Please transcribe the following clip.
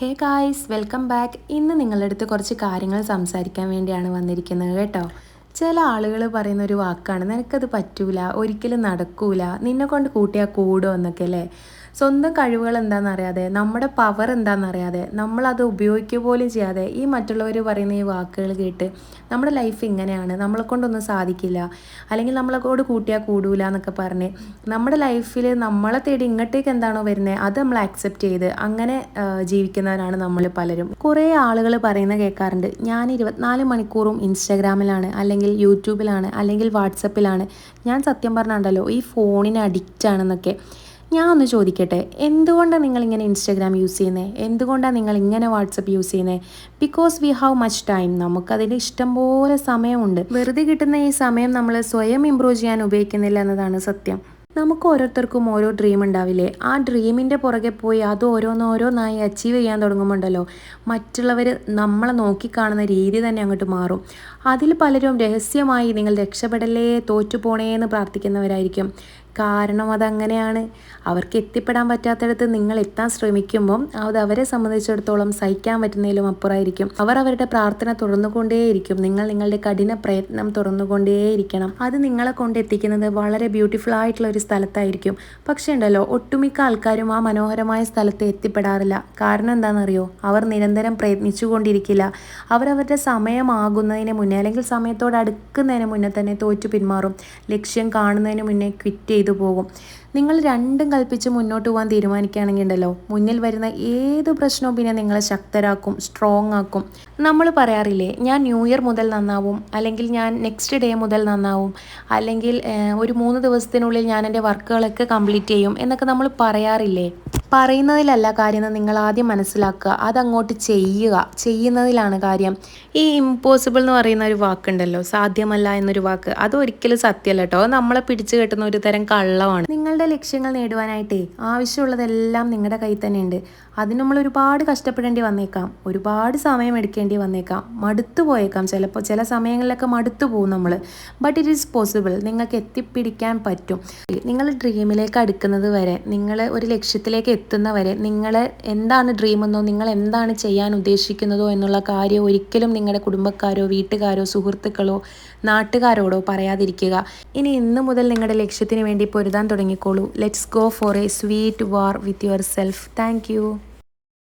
Hey guys welcome back ഇന്ന് നിങ്ങളുടെ അടുത്ത് കുറച്ച് കാര്യങ്ങൾ സംസാരിക്കാൻ വേണ്ടിയാണ് വന്നിരിക്കുന്നത് കേട്ടോ. ചില ആളുകൾ പറയുന്ന ഒരു വാക്കാണ് നിനക്കത് പറ്റൂല ഒരിക്കലും നടക്കൂല നിന്നെ കൊണ്ട് കൂട്ടിയാൽ കൂടുമോ എന്നൊക്കെ അല്ലേ? സ്വന്തം കഴിവുകൾ എന്താണെന്നറിയാതെ നമ്മുടെ പവർ എന്താണെന്നറിയാതെ നമ്മളത് ഉപയോഗിക്കുക പോലും ചെയ്യാതെ ഈ മറ്റുള്ളവർ പറയുന്ന ഈ വാക്കുകൾ കേട്ട് നമ്മുടെ ലൈഫ് ഇങ്ങനെയാണ് നമ്മളെ കൊണ്ടൊന്നും സാധിക്കില്ല അല്ലെങ്കിൽ നമ്മളെ കൊണ്ട് കൂട്ടിയാൽ കൂടൂല എന്നൊക്കെ പറഞ്ഞ് നമ്മുടെ ലൈഫിൽ നമ്മളെ തേടി ഇങ്ങോട്ടേക്ക് എന്താണോ വരുന്നത് അത് നമ്മൾ ആക്സെപ്റ്റ് ചെയ്ത് അങ്ങനെ ജീവിക്കുന്നവരാണ് നമ്മൾ പലരും. കുറേ ആളുകൾ പറയുന്ന കേൾക്കാറുണ്ട് ഞാൻ ഇരുപത്തിനാല് മണിക്കൂറും ഇൻസ്റ്റാഗ്രാമിലാണ് അല്ലെങ്കിൽ യൂട്യൂബിലാണ് അല്ലെങ്കിൽ വാട്സപ്പിലാണ്. ഞാൻ സത്യം പറഞ്ഞുണ്ടല്ലോ ഈ ഫോണിന് അഡിക്റ്റ് ആണെന്നൊക്കെ. ഞാൻ ഒന്ന് ചോദിക്കട്ടെ എന്തുകൊണ്ടാണ് നിങ്ങൾ ഇങ്ങനെ ഇൻസ്റ്റാഗ്രാം യൂസ് ചെയ്യുന്നത് എന്തുകൊണ്ടാണ് നിങ്ങൾ ഇങ്ങനെ വാട്സപ്പ് യൂസ് ചെയ്യുന്നത് because we have much time നമുക്കതിന് ഇഷ്ടംപോലെ സമയമുണ്ട്. വെറുതെ കിട്ടുന്ന ഈ സമയം നമ്മൾ സ്വയം ഇമ്പ്രൂവ് ചെയ്യാൻ ഉപയോഗിക്കുന്നില്ല എന്നതാണ് സത്യം. നമുക്ക് ഓരോരുത്തർക്കും ഓരോ ഡ്രീം ഉണ്ടാവില്ലേ? ആ ഡ്രീമിന്റെ പുറകെ പോയി അത് ഓരോന്നോരോന്നായി അച്ചീവ് ചെയ്യാൻ തുടങ്ങുമ്പോണ്ടല്ലോ മറ്റുള്ളവർ നമ്മളെ നോക്കിക്കാണുന്ന രീതി തന്നെ അങ്ങോട്ട് മാറും. അതിൽ പലരും രഹസ്യമായി നിങ്ങൾ രക്ഷപ്പെടലേ തോറ്റുപോണേ എന്ന് പ്രാർത്ഥിക്കുന്നവരായിരിക്കും. കാരണം അതങ്ങനെയാണ്. അവർക്ക് എത്തിപ്പെടാൻ പറ്റാത്തടത്ത് നിങ്ങൾ എത്താൻ ശ്രമിക്കുമ്പം അത് അവരെ സംബന്ധിച്ചിടത്തോളം സഹിക്കാൻ പറ്റുന്നതിലും അപ്പുറമായിരിക്കും. അവർ അവരുടെ പ്രാർത്ഥന തുറന്നുകൊണ്ടേയിരിക്കും നിങ്ങൾ നിങ്ങളുടെ കഠിന പ്രയത്നം തുറന്നുകൊണ്ടേയിരിക്കണം അത് നിങ്ങളെ കൊണ്ട് എത്തിക്കുന്നത് വളരെ ബ്യൂട്ടിഫുൾ ആയിട്ടുള്ള ഒരു സ്ഥലത്തായിരിക്കും. പക്ഷേ ഉണ്ടല്ലോ ഒട്ടുമിക്ക ആൾക്കാരും ആ മനോഹരമായ സ്ഥലത്ത് എത്തിപ്പെടാറില്ല. കാരണം എന്താണെന്നറിയോ? അവർ നിരന്തരം പ്രയത്നിച്ചുകൊണ്ടിരിക്കില്ല. അവരവരുടെ സമയമാകുന്നതിന് മുന്നേ അല്ലെങ്കിൽ സമയത്തോട് അടുക്കുന്നതിന് മുന്നേ തന്നെ തോറ്റു പിന്മാറും. ലക്ഷ്യം കാണുന്നതിന് മുന്നേ ക്വിറ്റ് ചെയ്തു പോകും. നിങ്ങൾ രണ്ടും കൽപ്പിച്ച് മുന്നോട്ട് പോകാൻ തീരുമാനിക്കുകയാണെങ്കിൽ ഉണ്ടല്ലോ മുന്നിൽ വരുന്ന ഏത് പ്രശ്നവും പിന്നെ നിങ്ങളെ ശക്തരാക്കും സ്ട്രോങ് ആക്കും. നമ്മൾ പറയാറില്ലേ ഞാൻ ന്യൂ ഇയർ മുതൽ നന്നാവും അല്ലെങ്കിൽ ഞാൻ നെക്സ്റ്റ് ഡേ മുതൽ നന്നാവും അല്ലെങ്കിൽ ഒരു മൂന്ന് ദിവസത്തിനുള്ളിൽ ഞാൻ എന്റെ വർക്കുകളൊക്കെ കംപ്ലീറ്റ് ചെയ്യും എന്നൊക്കെ നമ്മൾ പറയാറില്ലേ? പറയുന്നതിലല്ല കാര്യം നിങ്ങൾ ആദ്യം മനസ്സിലാക്കുക. അതങ്ങോട്ട് ചെയ്യുക. ചെയ്യുന്നതിലാണ് കാര്യം. ഈ ഇമ്പോസിബിൾ എന്ന് പറയുന്ന ഒരു വാക്കുണ്ടല്ലോ. സാധ്യമല്ല എന്നൊരു വാക്ക്. അത് ഒരിക്കലും സത്യമല്ല കേട്ടോ. നമ്മളെ പിടിച്ചു കെട്ടുന്ന ഒരു തരം കള്ളമാണ്. നിങ്ങളുടെ ലക്ഷ്യങ്ങൾ നേടുവാനായിട്ടേ ആവശ്യമുള്ളതെല്ലാം നിങ്ങളുടെ കയ്യിൽ തന്നെ ഉണ്ട് അതിന് നമ്മൾ ഒരുപാട് കഷ്ടപ്പെടേണ്ടി വന്നേക്കാം. ഒരുപാട് സമയം എടുക്കേണ്ടി വന്നേക്കാം. മടുത്തു പോയേക്കാം. ചിലപ്പോൾ ചില സമയങ്ങളിലൊക്കെ മടുത്തു പോകും നമ്മൾ ബട്ട് ഇറ്റ് ഈസ് പോസിബിൾ നിങ്ങൾക്ക് എത്തിപ്പിടിക്കാൻ പറ്റും. നിങ്ങൾ ഡ്രീമിലേക്ക് അടുക്കുന്നത് വരെ നിങ്ങൾ ഒരു ലക്ഷ്യത്തിലേക്ക് എത്തുന്നവരെ നിങ്ങൾ എന്താണ് ഡ്രീമെന്നോ നിങ്ങൾ എന്താണ് ചെയ്യാൻ ഉദ്ദേശിക്കുന്നതോ എന്നുള്ള കാര്യം ഒരിക്കലും നിങ്ങളുടെ കുടുംബക്കാരോ വീട്ടുകാരോ സുഹൃത്തുക്കളോ നാട്ടുകാരോടോ പറയാതിരിക്കുക. ഇനി ഇന്ന് മുതൽ നിങ്ങളുടെ ലക്ഷ്യത്തിന് വേണ്ടി പൊരുതാൻ തുടങ്ങിക്കോളൂ. Let's go for a sweet war with yourself thank